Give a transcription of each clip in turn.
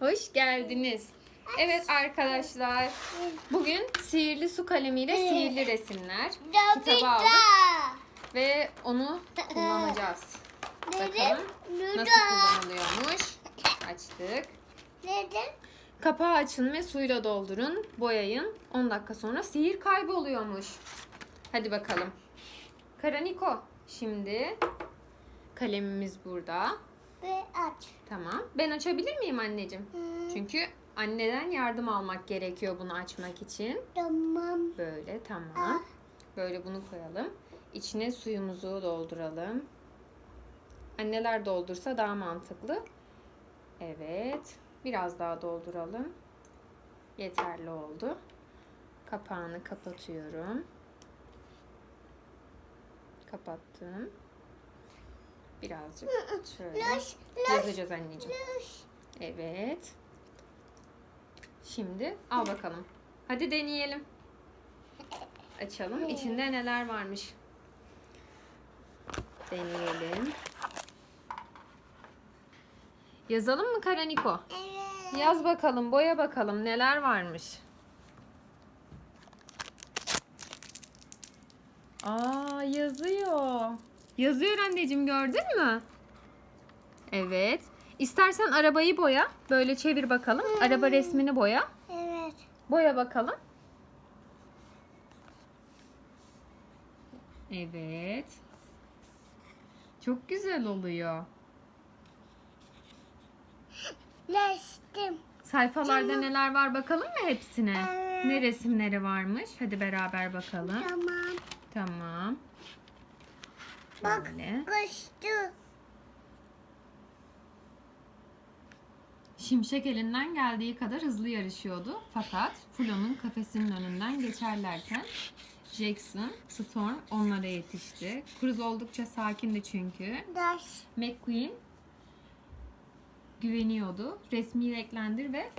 Hoş geldiniz. Evet arkadaşlar. Bugün sihirli su kalemiyle sihirli resimler kitabı aldık ve onu kullanacağız. Bakalım nasıl kullanılıyormuş. Açtık. Neden? Kapağı açın ve suyla doldurun. Boyayın. 10 dakika sonra sihir kayboluyormuş. Hadi bakalım. Karaniko. Şimdi kalemimiz burada. Ve aç. Tamam. Ben açabilir miyim anneciğim? Çünkü anneden yardım almak gerekiyor bunu açmak için. Tamam. Böyle tamam. Böyle bunu koyalım. İçine suyumuzu dolduralım. Anneler doldursa daha mantıklı. Evet. Biraz daha dolduralım. Yeterli oldu. Kapağını kapatıyorum. Kapattım. Birazcık şöyle yazacağız anneciğim. Evet. Şimdi al bakalım. Hadi deneyelim. Açalım. İçinde neler varmış. Deneyelim. Yazalım mı Karaniko? Evet. Yaz bakalım, boya bakalım neler varmış. Aa yazıyor. Yazıyor anneciğim gördün mü? Evet. İstersen arabayı boya. Böyle çevir bakalım. Araba resmini boya. Evet. Boya bakalım. Evet. Çok güzel oluyor. Laştım. Sayfalarda neler var bakalım mı hepsine? Evet. Ne resimleri varmış? Hadi beraber bakalım. Tamam. Tamam. Bak. Şöyle. Kaçtı. Şimşek elinden geldiği kadar hızlı yarışıyordu. Fakat Flo'nun kafesinin önünden geçerlerken Jackson, Storm onlara yetişti. Cruz oldukça sakindi çünkü. Daş. McQueen güveniyordu. Resmi renklendir ve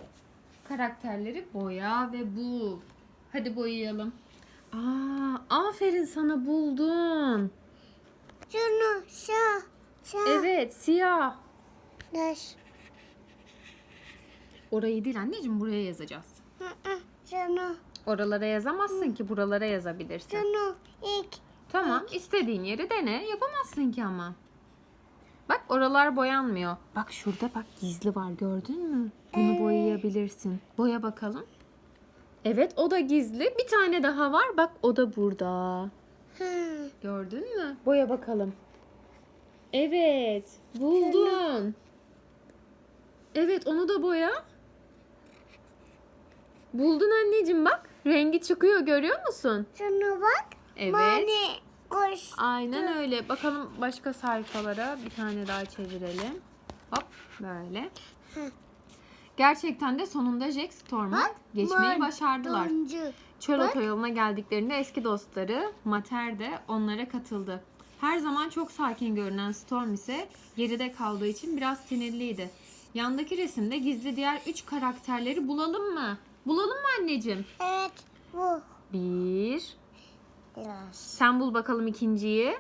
karakterleri boya ve bul. Hadi boyayalım. Aa, aferin sana buldun. Şunu. Şu. Şu. Evet, siyah. Daş. Orayı değil anneciğim, buraya yazacağız. Hı hı. Şunu. Oralara yazamazsın ki, buralara yazabilirsin. Şunu. İlk. Tamam, istediğin yeri dene. Yapamazsın ki ama. Bak oralar boyanmıyor. Bak şurada bak gizli var gördün mü? Bunu boyayabilirsin. Boya bakalım. Evet o da gizli. Bir tane daha var. Bak o da burada. Hı. Gördün mü? Boya bakalım. Evet. Buldun. Evet onu da boya. Buldun anneciğim bak. Rengi çıkıyor görüyor musun? Şunu bak. Evet. Mani. Koş. Aynen öyle. Bakalım başka sayfalara bir tane daha çevirelim. Hop böyle. Hı. Gerçekten de sonunda Jack Storm'u geçmeyi başardılar. Doncu. Çöl Bak. otoyoluna geldiklerinde eski dostları Mater de onlara katıldı. Her zaman çok sakin görünen Storm ise geride kaldığı için biraz sinirliydi. Yandaki resimde gizli diğer üç karakterleri bulalım mı? Bulalım mı anneciğim? Evet. Bu. Bir. Biraz. Sen bul bakalım ikinciyi.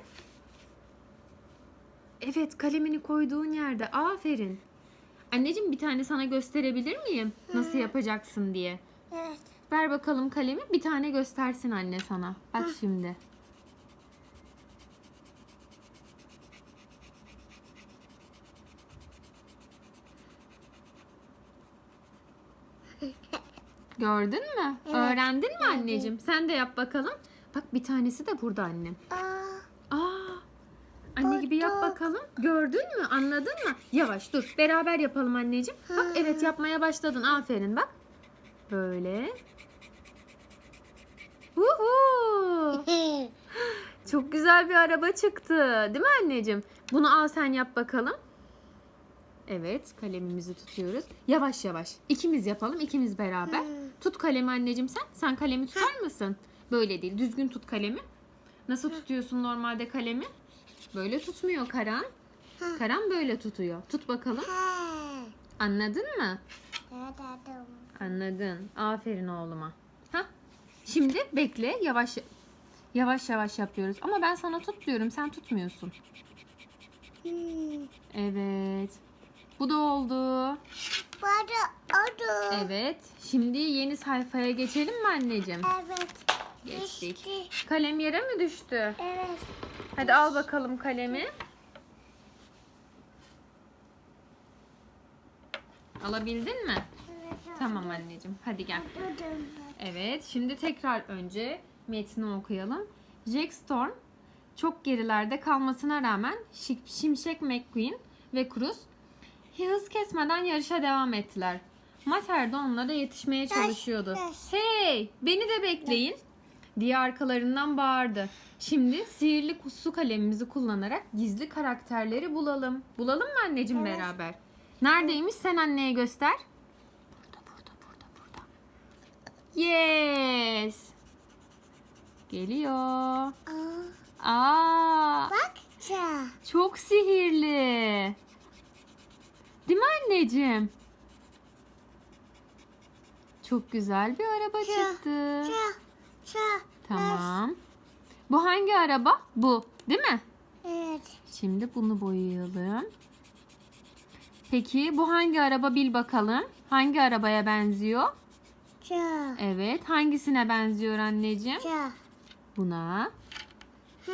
Evet kalemini koyduğun yerde. Aferin. Anneciğim bir tane sana gösterebilir miyim? Nasıl yapacaksın diye. Evet. Ver bakalım kalemi. Bir tane göstersin anne sana. Bak şimdi. Gördün mü? Evet, Öğrendin mi anneciğim? Sen de yap bakalım. Bak bir tanesi de burada annem. Aa. Gibi yap bakalım. Gördün mü? Anladın mı? Yavaş dur. Beraber yapalım anneciğim. Bak evet yapmaya başladın. Aferin bak. Böyle. Uhu. Çok güzel bir araba çıktı. Değil mi anneciğim? Bunu al sen yap bakalım. Evet kalemimizi tutuyoruz. Yavaş yavaş. İkimiz yapalım. ikimiz beraber. Tut kalemi anneciğim sen. Sen kalemi tutar mısın? Böyle değil. Düzgün tut kalemi. Nasıl tutuyorsun normalde kalemi? Böyle tutmuyor Karan. Karan böyle tutuyor. Tut bakalım. Ha. Anladın mı? Evet adam. Anladın. Aferin oğluma. Hah. Şimdi bekle. Yavaş yavaş yavaş yapıyoruz. Ama ben sana tut diyorum. Sen tutmuyorsun. Hmm. Evet. Bu da oldu. Bu oldu. Evet. Şimdi yeni sayfaya geçelim mi anneciğim? Evet. Geçtik. Geçti. Kalem yere mi düştü? Evet. Hadi al bakalım kalemi. Alabildin mi? Tamam anneciğim. Hadi gel. Evet, şimdi tekrar önce metni okuyalım. Jack Storm çok gerilerde kalmasına rağmen Şi- Şimşek McQueen ve Cruz hız kesmeden yarışa devam ettiler. Mater de onlara yetişmeye çalışıyordu. Hey, beni de bekleyin diye arkalarından bağırdı. Şimdi sihirli su kalemimizi kullanarak gizli karakterleri bulalım. Bulalım mı anneciğim Evet. beraber? Neredeymiş sen anneye göster. Burada, burada, burada, burada. Yes. Geliyor. Aa, Aa, bak çok sihirli. Değil mi anneciğim? Çok güzel bir araba çıktı. Tamam. Bu hangi araba? Bu, değil mi? Evet. Şimdi bunu boyayalım. Peki bu hangi araba bil bakalım. Hangi arabaya benziyor? Ça. Evet. Hangisine benziyor anneciğim? Ça. Buna. Hmm.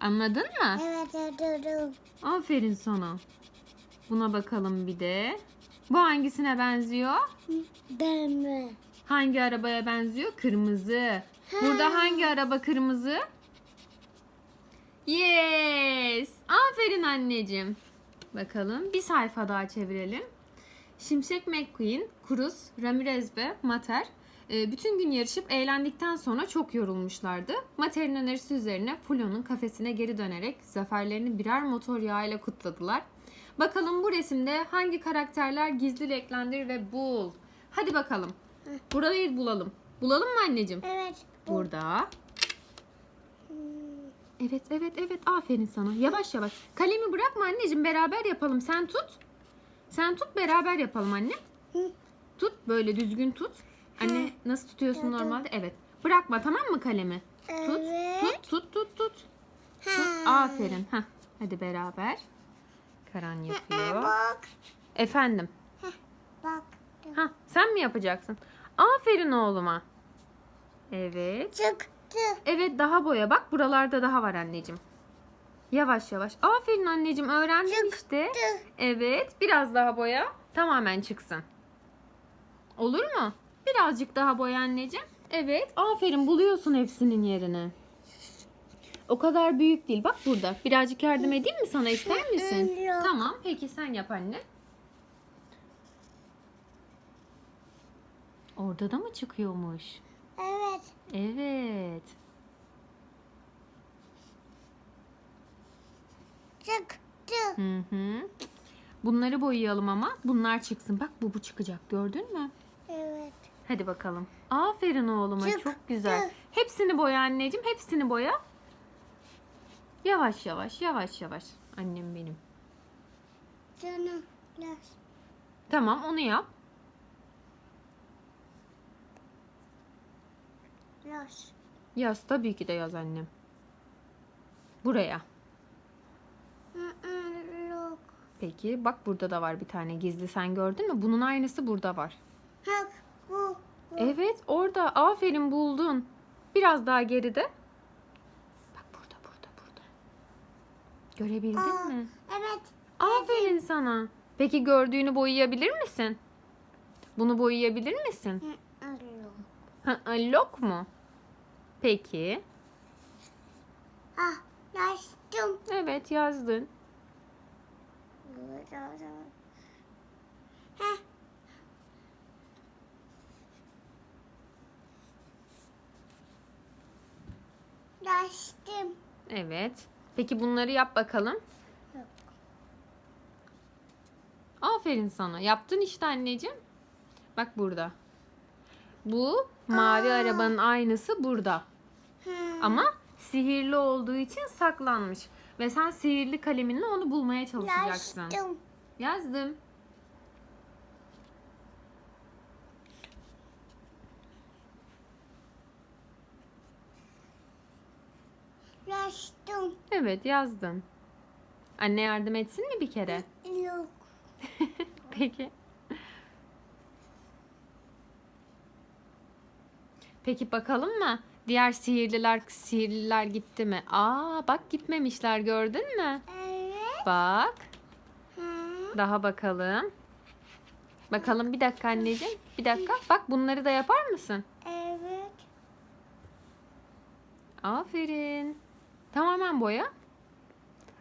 Anladın mı? Evet öldürdüm. Aferin sana. Buna bakalım bir de. Bu hangisine benziyor? Ben mi? Hangi arabaya benziyor? Kırmızı. Burada hangi araba kırmızı? Yes. Aferin anneciğim. Bakalım bir sayfa daha çevirelim. Şimşek McQueen, Cruz, Ramirez ve Mater e, bütün gün yarışıp eğlendikten sonra çok yorulmuşlardı. Mater'in önerisi üzerine Flo'nun kafesine geri dönerek zaferlerini birer motor yağıyla kutladılar. Bakalım bu resimde hangi karakterler gizli renklendir ve bul. Hadi bakalım. Burayı bulalım. Bulalım mı anneciğim? Evet. Bu. Burada. Hmm. Evet evet evet aferin sana. Yavaş yavaş. Kalemi bırakma anneciğim beraber yapalım. Sen tut. Sen tut beraber yapalım anne. Hı. Tut böyle düzgün tut. Anne nasıl tutuyorsun normalde? Evet. Bırakma tamam mı kalemi? Tut Evet. tut tut tut tut. Tut. Aferin. Heh. Hadi beraber. Karan Aa, yapıyor. Bak. Efendim. Ha sen mi yapacaksın? Aferin oğluma. Evet. Çıktı. Evet daha boya bak buralarda daha var anneciğim. Yavaş yavaş. Aferin anneciğim öğrendin işte. Evet biraz daha boya tamamen çıksın. Olur mu? Birazcık daha boya anneciğim. Evet aferin buluyorsun hepsinin yerini. O kadar büyük değil. Bak burada. Birazcık yardım edeyim mi sana ister misin? Tamam peki sen yap anne. Orada da mı çıkıyormuş? Evet. Evet. Çıktı. Hı hı. Bunları boyayalım ama bunlar çıksın. Bak bu bu çıkacak gördün mü? Evet. Hadi bakalım. Aferin oğluma Çıktı. çok güzel. Hepsini boya anneciğim hepsini boya. Yavaş yavaş yavaş yavaş. Annem benim. Canım. Tamam onu yap. Las. Yaz tabii ki de yaz annem. Buraya. Yok. Peki bak burada da var bir tane gizli sen gördün mü? Bunun aynısı burada var. Bak bu. bu. Evet orada aferin buldun. Biraz daha geride. Bak burada burada burada. Görebildin Aa, mi? Evet. Aferin sana. Peki gördüğünü boyayabilir misin? Bunu boyayabilir misin? Yok. Lok mu? Peki. Ah.Laştım. Evet yazdın. Heh.Laştım. Evet. Peki bunları yap bakalım. Yok. Aferin sana. Yaptın işte anneciğim. Bak burada. Bu mavi arabanın aynısı burada. Ama sihirli olduğu için saklanmış. Ve sen sihirli kaleminle onu bulmaya çalışacaksın.Laştım. Yazdım.Laştım. Evet yazdın. Anne yardım etsin mi bir kere? Yok. Peki. Peki bakalım mı? Diğer sihirliler sihirliler gitti mi? Aa bak gitmemişler gördün mü? Evet. Bak. Hı. Daha bakalım. Bakalım bir dakika anneciğim. Bir dakika. Bak bunları da yapar mısın? Evet. Aferin. Tamamen boya.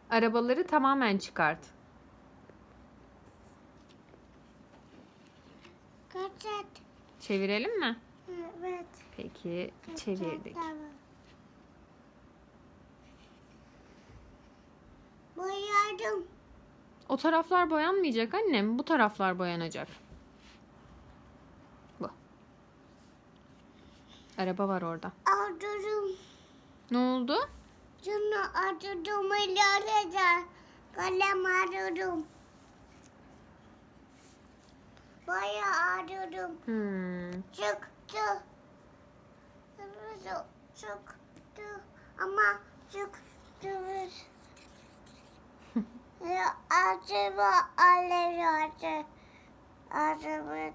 Arabaları tamamen çıkart. Kaçat. Çevirelim mi? Evet. Peki çevirdik. Boyadım. O taraflar boyanmayacak annem. Bu taraflar boyanacak. Bu. Araba var orada. Aldım. Ne oldu? Şunu aldım. İleride. Kalem aldım. Boya aldım. Hmm. Çıktı. Çıktı. Çıktı. Ama çıktı. Ya acaba alıyordu. Acaba.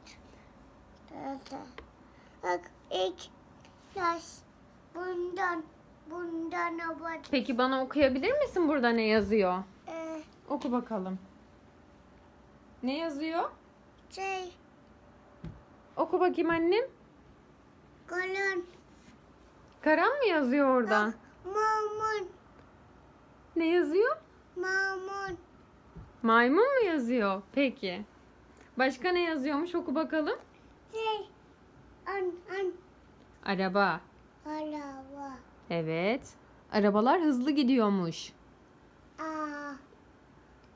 Bak ilk taş bundan bundan abat. Peki bana okuyabilir misin burada ne yazıyor? Ee, Oku bakalım. Ne yazıyor? şey Oku bakayım annem. Kalın Karan mı yazıyor orada? mamun Ne yazıyor? mamun Maymun mu yazıyor? Peki. Başka ne yazıyormuş oku bakalım. şey an an Araba. araba. Evet. Arabalar hızlı gidiyormuş. Aa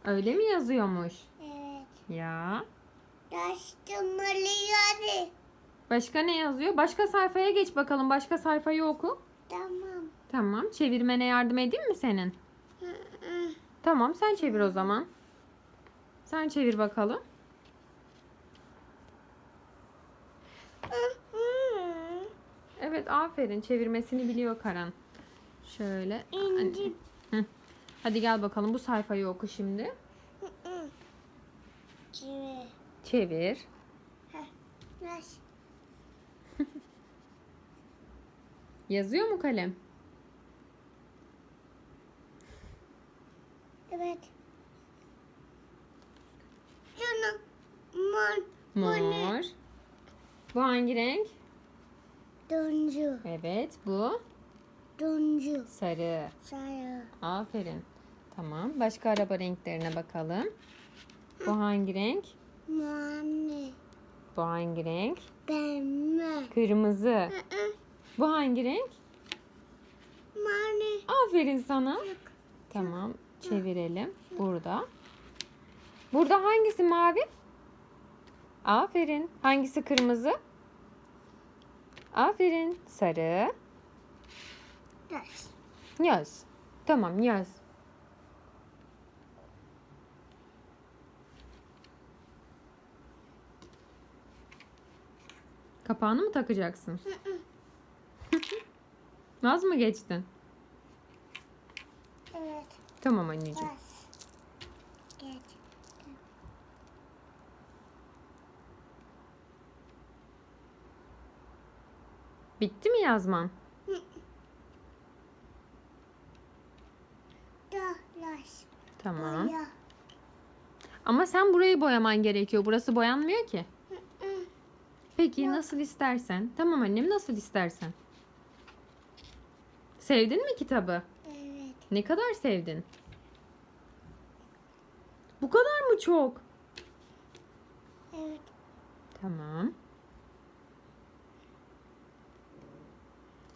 Öyle mi yazıyormuş? evet. Ya. Taştım alıyordu. Başka ne yazıyor? Başka sayfaya geç bakalım. Başka sayfayı oku. Tamam. Tamam. Çevirmene yardım edeyim mi senin? Tamam sen çevir o zaman. Sen çevir bakalım. Evet aferin. Çevirmesini biliyor Karan. Şöyle. İnci. Hı. Hadi gel bakalım bu sayfayı oku şimdi. Çevir. Heh. Yaş. Yazıyor mu kalem? Evet. Şunu mor. Mor. Bu hangi renk? Doncu. Evet bu. Doncu. Sarı. Sarı. Aferin. Tamam. Başka araba renklerine bakalım. Bu hangi renk? Mane. Bu hangi renk? Pembe. Kırmızı. Hı hı. Bu hangi renk? Mane. Aferin sana. Tamam. Çevirelim. Burada. Burada hangisi mavi? Aferin. Hangisi kırmızı? Aferin. Sarı. Taş. Yaz. Tamam yaz. Kapağını mı takacaksın? Naz mı geçtin? Evet. Tamam anneciğim. Geç. Bitti mi yazman? Dolaş. Tamam. Boya. Ama sen burayı boyaman gerekiyor. Burası boyanmıyor ki. Peki nasıl istersen. Tamam annem nasıl istersen. Sevdin mi kitabı? Evet. Ne kadar sevdin? Bu kadar mı çok? Evet. Tamam.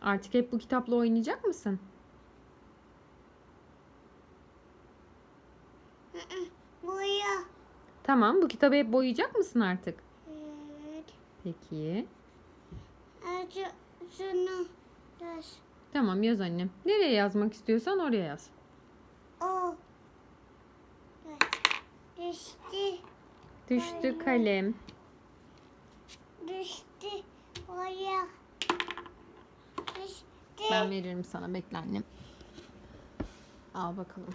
Artık hep bu kitapla oynayacak mısın? Boya. Tamam, bu kitabı hep boyayacak mısın artık? Evet. Peki. Acı şunu. Tamam yaz annem. Nereye yazmak istiyorsan oraya yaz. O. Düştü. Düştü kalem. Düştü. Boya. Düştü. Ben veririm sana bekle annem. Al bakalım.